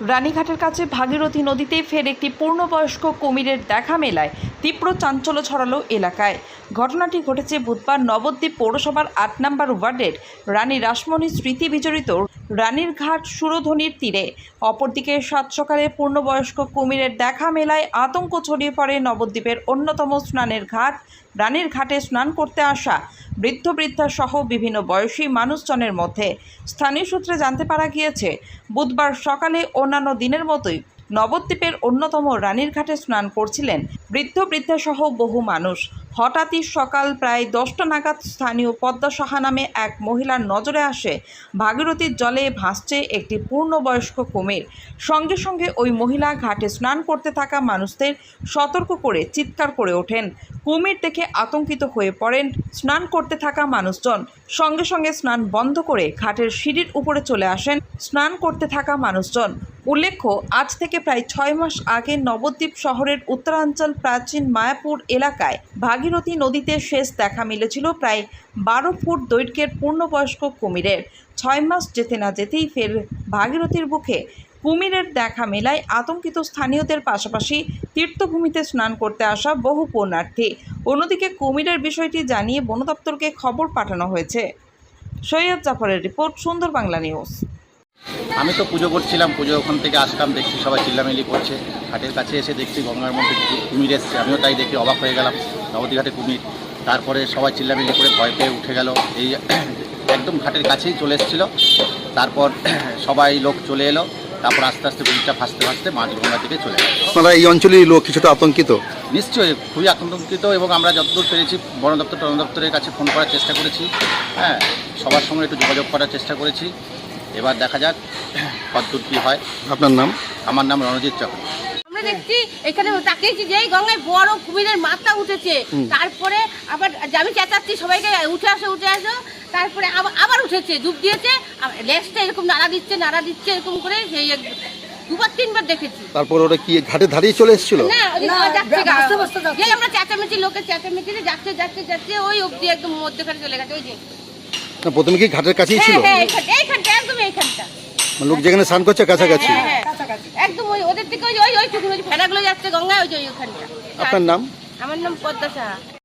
রানীঘাটের কাছে ভাগীরথী নদীতে ফের একটি পূর্ণবয়স্ক কুমিরের দেখা মেলায় তীব্র চাঞ্চল্য ছড়ালো এলাকায়। ঘটনাটি ঘটেছে বুধবার নবদ্বীপ পৌরসভার আট নম্বর ওয়ার্ডের রানী রাসমণি স্মৃতি বিজড়িত রানীর ঘাট সুরধনির তীরে। অপরদিকে সাত সকালে পূর্ণবয়স্ক কুমিরের দেখা মেলায় আতঙ্ক ছড়িয়ে পড়ে নবদ্বীপের অন্যতম স্নানের ঘাট রানীর ঘাটে স্নান করতে আসা বৃদ্ধ বৃদ্ধা সহ বিভিন্ন বয়সী মানুষজনের মধ্যে। স্থানীয় সূত্রে জানতে পারা গিয়েছে, বুধবার সকালে অন্যান্য দিনের মতোই নবদ্বীপের অন্যতম রানীর ঘাটে স্নান করছিলেন বৃদ্ধ বৃদ্ধাসহ বহু মানুষ। হঠাৎই সকাল প্রায় দশটা নাগাদ স্থানীয় পদ্মা সাহা নামে এক মহিলার নজরে আসে। ভাগীরথীর জলে ভাসছে একটি পূর্ণবয়স্ক কুমির। সঙ্গে সঙ্গে ওই মহিলা ঘাটে স্নান করতে থাকা মানুষদের সতর্ক করে চিৎকার করে ওঠেন। কুমির দেখে আতঙ্কিত হয়ে পড়েন স্নান করতে থাকা মানুষজন। সঙ্গে সঙ্গে স্নান বন্ধ করে ঘাটের সিঁড়ির উপরে চলে আসেন স্নান করতে থাকা মানুষজন। উল্লেখ্য, আজ থেকে প্রায় ছয় মাস আগে নবদ্বীপ শহরের উত্তরাঞ্চল প্রাচীন মায়াপুর এলাকায় ভাগীরথী নদীতে শেষ দেখা মিলেছিল প্রায় বারো ফুট দৈর্ঘ্যের পূর্ণবয়স্ক কুমিরের। ছয় মাস যেতে না যেতেই ফের ভাগীরথীর বুকে কুমিরের দেখা মেলায় আতঙ্কিত স্থানীয়দের পাশাপাশি তীর্থভূমিতে স্নান করতে আসা বহু পুণ্যার্থী। অন্যদিকে কুমিরের বিষয়টি জানিয়ে বন দপ্তরকে খবর পাঠানো হয়েছে। সৈয়দ জাফরের রিপোর্ট, সুন্দর বাংলা নিউজ। আমি তো পুজো করছিলাম পুজো ওখান থেকে আসলাম দেখছি সবাই চিল্লামিলি করছে। ঘাটের কাছে এসে দেখছি গঙ্গার মধ্যে কুমির এসছে। আমিও তাই দেখে অবাক হয়ে গেলাম নবদ্বীপ কুমির। তারপরে সবাই চিল্লামিলি করে ভয় পেয়ে উঠে গেল। এই একদম ঘাটের কাছেই চলে এসেছিল। তারপর সবাই লোক চলে এলো। তারপর আস্তে আস্তে কুমিরটা ভাসতে ভাসতে মাঝগঙ্গা থেকে চলে গেল। আপনারা এই অঞ্চলের লোক কিছুটা আতঙ্কিত? নিশ্চয়ই খুবই আতঙ্কিত এবং আমরা যতদূর পেরেছি বন দপ্তর বন দপ্তরের কাছে ফোন করার চেষ্টা করেছি। হ্যাঁ সবার সঙ্গে একটু যোগাযোগ করার চেষ্টা করেছি। এবার দেখা যাক কতদূর কী হয়। আপনার নাম? আমার নাম রণজিৎ চক্র। আমরা দেখছি এখানে তাকিয়েছি যে গঙ্গায় বড় কুমিরের মাথা উঠেছে। তারপরে আবার আমি চেঁচাচ্ছি সবাইকে উঠে আসো উঠে আসো। তারপরে আবার আবার উঠেছে ডুব দিয়েছে। লেজটা এরকম নাড়া দিচ্ছে নাড়া দিচ্ছে এরকম করে সেই দুবার তিনবার দেখেছি। তারপর ওরা কি ঘাটে দাঁড়িয়ে চলে এসেছিল? না যাচ্ছে আমরা চেঁচামেচি লোকের চেঁচামেচি যাচ্ছে যাচ্ছে যাচ্ছে ওই অব্দি একদম মধ্যখানে চলে গেছে ওই যে। প্রথমে কি ঘাটের কাছেই ছিল? হ্যাঁ হ্যাঁ এইখানটা মানে লোক যেখানে স্নান করছে কাছাকাছি হ্যাঁ হ্যাঁ একদম ওই ওদের দিকে ওই ওই ওই ফেনাগুলো যাচ্ছে গঙ্গায় ওই যে ওইখানটা আপনার নাম আমার নাম পদ্মা সাহা